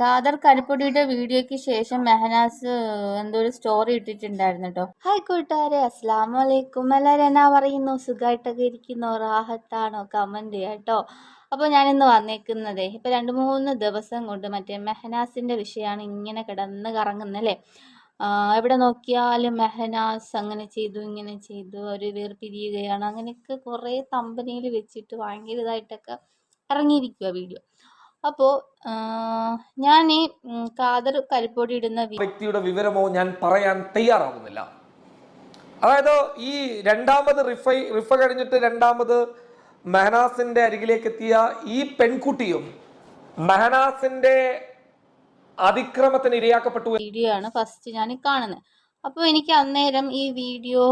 ഖാദർ കരിപ്പൊടിയുടെ വീഡിയോയ്ക്ക് ശേഷം മെഹനാസ് എന്തോ ഒരു സ്റ്റോറി ഇട്ടിട്ടുണ്ടായിരുന്നു കേട്ടോ ഹായ് കൂട്ടുകാരെ അസ്സാം വലൈക്കും എല്ലാവരും എന്നാ പറയുന്നു? സുഖമായിട്ടൊക്കെ ഇരിക്കുന്നോ. റാഹത്താണോ? കമന്റ് ചെയ്യാം കേട്ടോ അപ്പോൾ ഞാനിന്ന് വന്നേക്കുന്നത് ഇപ്പോൾ രണ്ട് മൂന്ന് ദിവസം കൊണ്ട് മറ്റേ മെഹനാസിന്റെ വിഷയമാണ് ഇങ്ങനെ കിടന്ന് കറങ്ങുന്നല്ലേ എവിടെ നോക്കിയാലും മെഹനാസ് അങ്ങനെ ചെയ്തു ഇങ്ങനെ ചെയ്തു അവർ വേർപിരിയുകയാണ്. അങ്ങനെയൊക്കെ കുറേ കമ്പനിയിൽ വെച്ചിട്ട് ഭയങ്കര ഇതായിട്ടൊക്കെ ഇറങ്ങിയിരിക്കുക വീഡിയോ അപ്പോൾ ഞാൻ ഈ കാതർ കരിപ്പൊടി ഇടുന്ന വ്യക്തിയുടെ വിവരമോ ഞാൻ പറയാൻ തയ്യാറാകുന്നില്ല അതായത് ഈ രണ്ടാമത് റിഫ റിഫ കഴിഞ്ഞിട്ട് രണ്ടാമത് മെഹനാസിന്റെ അരികിലേക്ക് എത്തിയ ഈ പെൺകുട്ടിയും മെഹനാസിന്റെ അതിക്രമത്തിന് ഇരയാക്കപ്പെട്ടു വീഡിയോ ആണ് ഫസ്റ്റ് ഞാൻ കാണുന്നത് അപ്പോൾ എനിക്ക് അന്നേരം ഈ വീഡിയോ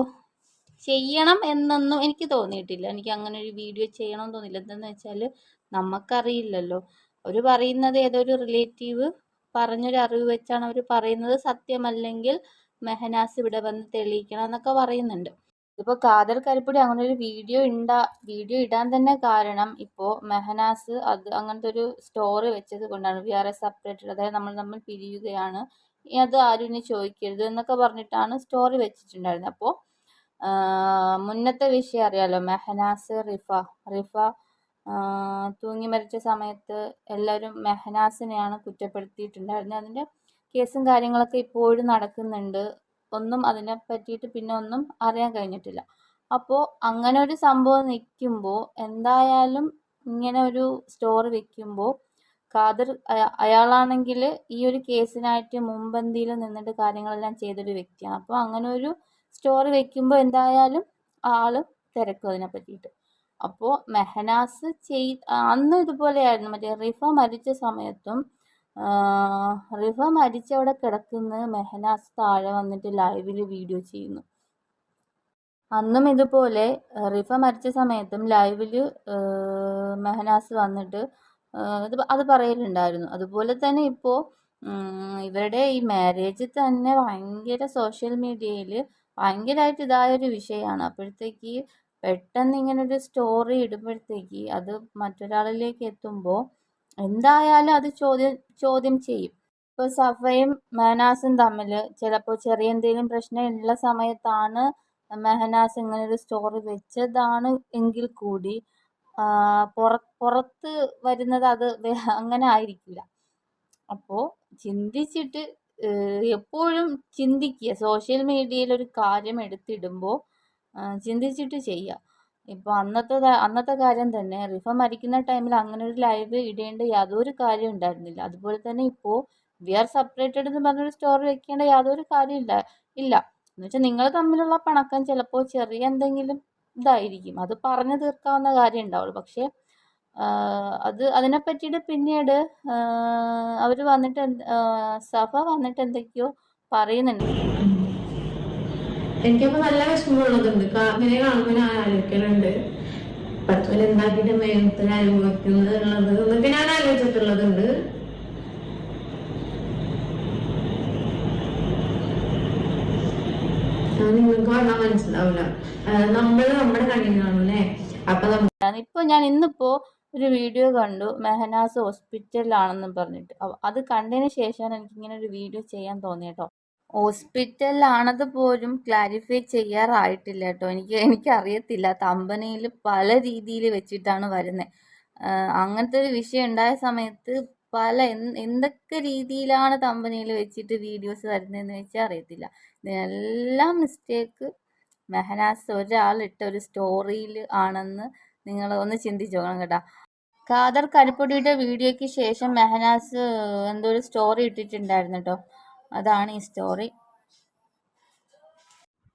ചെയ്യണം എന്നൊന്നും എനിക്ക് തോന്നിയിട്ടില്ല. എനിക്ക് അങ്ങനെ ഒരു വീഡിയോ ചെയ്യണം എന്ന് തോന്നിയില്ല. എന്താണെന്ന് വെച്ചാൽ നമുക്കറിയില്ലല്ലോ അവർ പറയുന്നത് ഏതൊരു റിലേറ്റീവ് പറഞ്ഞൊരു അറിവ് വെച്ചാണ് അവർ പറയുന്നത് സത്യമല്ലെങ്കിൽ മെഹനാസ് ഇവിടെ വന്ന് തെളിയിക്കണം എന്നൊക്കെ പറയുന്നുണ്ട്. ഇപ്പോൾ കാതൽ കരിപ്പൊടി അങ്ങനെ ഒരു വീഡിയോ ഉണ്ടാ വീഡിയോ ഇടാൻ തന്നെ കാരണം ഇപ്പോൾ മെഹനാസ് അത് അങ്ങനത്തെ ഒരു സ്റ്റോറി വെച്ചത് കൊണ്ടാണ്. വി ആർ എ സെപ്പറേറ്റഡ് അതായത് നമ്മൾ നമ്മൾ പിരിയുകയാണ്. അത് ആരും ഇനി ചോദിക്കരുത് എന്നൊക്കെ പറഞ്ഞിട്ടാണ് സ്റ്റോറി വെച്ചിട്ടുണ്ടായിരുന്നത്. അപ്പോൾ മുന്നത്തെ വിഷയം അറിയാലോ. മെഹനാസ് റിഫ റിഫ തൂങ്ങി മരിച്ച സമയത്ത് എല്ലാവരും മെഹനാസിനെയാണ് കുറ്റപ്പെടുത്തിയിട്ടുണ്ടായിരുന്നത്. അതിന്റെ കേസും കാര്യങ്ങളൊക്കെ ഇപ്പോഴും നടക്കുന്നുണ്ട്. ഒന്നും അതിനെ പറ്റിയിട്ട് പിന്നെ ഒന്നും അറിയാൻ കഴിഞ്ഞിട്ടില്ല. അപ്പോൾ അങ്ങനെ ഒരു സംഭവം നിൽക്കുമ്പോൾ എന്തായാലും ഇങ്ങനെ ഒരു സ്റ്റോറി വെക്കുമ്പോൾ ഖാദർ അയ- അയാളാണെങ്കിൽ ഈ ഒരു കേസിനായിട്ട് മുൻപന്തിയിൽ നിന്നിട്ട് കാര്യങ്ങളെല്ലാം ചെയ്തൊരു വ്യക്തിയാണ്. അപ്പോൾ അങ്ങനെ ഒരു സ്റ്റോറി വെക്കുമ്പോൾ എന്തായാലും ആൾ തിരക്കും അതിനെ പറ്റിയിട്ട്. അപ്പോൾ മെഹനാസ് ചെയ് അന്ന് ഇതുപോലെയായിരുന്നു. മറ്റേ റിഫ മരിച്ച സമയത്തും റിഫ മരിച്ചവിടെ കിടക്കുന്ന മെഹനാസ് താഴെ വന്നിട്ട് ലൈവിൽ വീഡിയോ ചെയ്യുന്നു. അന്നും ഇതുപോലെ റിഫ മരിച്ച സമയത്തും ലൈവിൽ മെഹനാസ് വന്നിട്ട് ഇത് അത് പറയലുണ്ടായിരുന്നു. അതുപോലെ തന്നെ ഇപ്പോൾ ഇവരുടെ ഈ മാരേജ് തന്നെ ഭയങ്കര സോഷ്യൽ മീഡിയയിൽ ഭയങ്കരമായിട്ട് ഇതായൊരു വിഷയമാണ് അപ്പോഴത്തേക്ക് പെട്ടെന്ന് ഇങ്ങനൊരു സ്റ്റോറി ഇടുമ്പോഴത്തേക്ക് അത് മറ്റൊരാളിലേക്ക് എത്തുമ്പോൾ എന്തായാലും അത് ചോദ്യം ചോദ്യം ചെയ്യും. ഇപ്പോൾ സഫയും മെഹനാസും തമ്മിൽ ചിലപ്പോൾ ചെറിയ എന്തെങ്കിലും പ്രശ്നമുള്ള സമയത്താണ് മെഹനാസ് ഇങ്ങനെ ഒരു സ്റ്റോറി വെച്ചതാണ് എങ്കിൽ കൂടി പുറ പുറത്ത് വരുന്നത് അത് അങ്ങനെ ആയിരിക്കില്ല. അപ്പോൾ ചിന്തിച്ചിട്ട് എപ്പോഴും ചിന്തിക്കുക. സോഷ്യൽ മീഡിയയിൽ ഒരു കാര്യം എടുത്തിടുമ്പോൾ ചിന്തിച്ചിട്ട് ചെയ്യുക ഇപ്പോൾ അന്നത്തെ അന്നത്തെ കാര്യം തന്നെ റിഫ മരിക്കുന്ന ടൈമിൽ അങ്ങനെ ഒരു ലൈവ് ഇടേണ്ട യാതൊരു കാര്യം ഉണ്ടായിരുന്നില്ല. അതുപോലെ തന്നെ ഇപ്പോൾ വി ആർ സെപ്പറേറ്റഡ് എന്ന് പറഞ്ഞൊരു സ്റ്റോറി വെക്കേണ്ട യാതൊരു കാര്യം ഇല്ല ഇല്ല. എന്ന് വെച്ചാൽ നിങ്ങൾ തമ്മിലുള്ള പണക്കം ചിലപ്പോൾ ചെറിയ എന്തെങ്കിലും ഇതായിരിക്കും. അത് പറഞ്ഞു തീർക്കാവുന്ന കാര്യം ഉണ്ടാവുള്ളൂ. പക്ഷേ അത് അതിനെ പറ്റിയിട്ട് പിന്നീട് അവർ വന്നിട്ട് സഭ വന്നിട്ട് എന്തൊക്കെയോ പറയുന്നുണ്ട്. എനിക്കപ്പോ നല്ല വിഷമമുള്ളതുണ്ട്. കാർമിനെ കാണുമ്പോൾ ഞാൻ ആലോചിക്കലുണ്ട്. പടത്തോൽ എന്താക്കിട്ട് മേഘത്തിൽ അനുഭവിക്കുന്നത് ഉള്ളത് എന്നൊക്കെ ഞാൻ ആലോചിച്ചിട്ടുള്ളതുണ്ട്. നിങ്ങൾക്ക് പറഞ്ഞാൽ മനസ്സിലാവില്ല. നമ്മൾ നമ്മുടെ കണ്ണിൽ കാണൂല്ലേ അപ്പൊ നമ്മൾ ഇപ്പൊ ഞാൻ ഇന്നിപ്പോ ഒരു വീഡിയോ കണ്ടു. മെഹനാസ് ഹോസ്പിറ്റലിലാണെന്നും പറഞ്ഞിട്ട്. അത് കണ്ടതിന് ശേഷമാണ് എനിക്കിങ്ങനെ ഒരു വീഡിയോ ചെയ്യാൻ തോന്നിയത് കേട്ടോ ഹോസ്പിറ്റലിലാണത് പോലും ക്ലാരിഫൈ ചെയ്യാറായിട്ടില്ല കേട്ടോ. എനിക്ക് എനിക്കറിയത്തില്ല. തമ്പനയിൽ പല രീതിയിൽ വെച്ചിട്ടാണ് വരുന്നത് അങ്ങനത്തെ ഒരു വിഷയം ഉണ്ടായ സമയത്ത് പല എന്ത് എന്തൊക്കെ രീതിയിലാണ് തമ്പനയിൽ വെച്ചിട്ട് വീഡിയോസ് വരുന്നതെന്ന് വെച്ചാൽ അറിയത്തില്ല. ഇതിനെല്ലാം മിസ്റ്റേക്ക്. മെഹനാസ് ഒരാളിട്ട ഒരു സ്റ്റോറിയിൽ ആണെന്ന് നിങ്ങൾ ഒന്ന് ചിന്തിച്ചു നോക്കണം കേട്ടോ. ഖാദർ കരിപ്പൊടിയുടെ വീഡിയോയ്ക്ക് ശേഷം മെഹനാസ് എന്തോ ഒരു സ്റ്റോറി ഇട്ടിട്ടുണ്ടായിരുന്നു കേട്ടോ. അതാണ് ഈ സ്റ്റോറി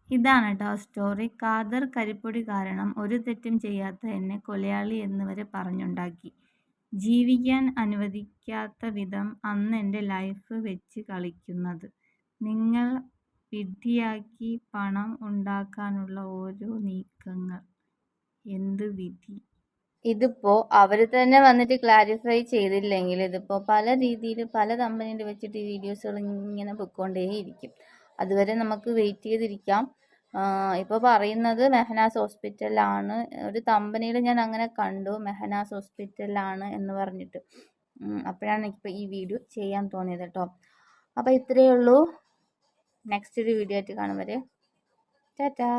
ഇതാണ് കേട്ടോ സ്റ്റോറി ഖാദർ കരിപ്പൊടി കാരണം ഒരു തെറ്റും ചെയ്യാത്ത എന്നെ കൊലയാളി എന്നിവരെ പറഞ്ഞുണ്ടാക്കി. ജീവിക്കാൻ അനുവദിക്കാത്ത വിധം അന്ന് എന്റെ ലൈഫ് വെച്ച് കളിക്കുന്നത്. നിങ്ങൾ വിഡ്ഢിയാക്കി പണം ഉണ്ടാക്കാനുള്ള ഓരോ നീക്കങ്ങൾ. എന്ത് വിധി? ഇതിപ്പോൾ അവർ തന്നെ വന്നിട്ട് ക്ലാരിഫൈ ചെയ്തില്ലെങ്കിൽ ഇതിപ്പോ പല രീതിയിൽ പല കമ്പനിയിൽ വെച്ചിട്ട് വീഡിയോസുകൾ ഇങ്ങനെ പൊയ്ക്കൊണ്ടേയിരിക്കും അതുവരെ നമുക്ക് വെയിറ്റ് ചെയ്തിരിക്കാം. ഇപ്പോൾ പറയുന്നത് മെഹനാസ് ഹോസ്പിറ്റലാണ് ഒരു കമ്പനിയിൽ ഞാൻ അങ്ങനെ കണ്ടു. മെഹനാസ് ഹോസ്പിറ്റലാണ് എന്ന് പറഞ്ഞിട്ട്. അപ്പോഴാണ് എനിക്കിപ്പോൾ ഈ വീഡിയോ ചെയ്യാൻ തോന്നിയത് കേട്ടോ അപ്പോൾ ഇത്രയേ ഉള്ളൂ. നെക്സ്റ്റ് ഒരു വീഡിയോ ആയിട്ട് കാണും വരെ. ടാറ്റാ.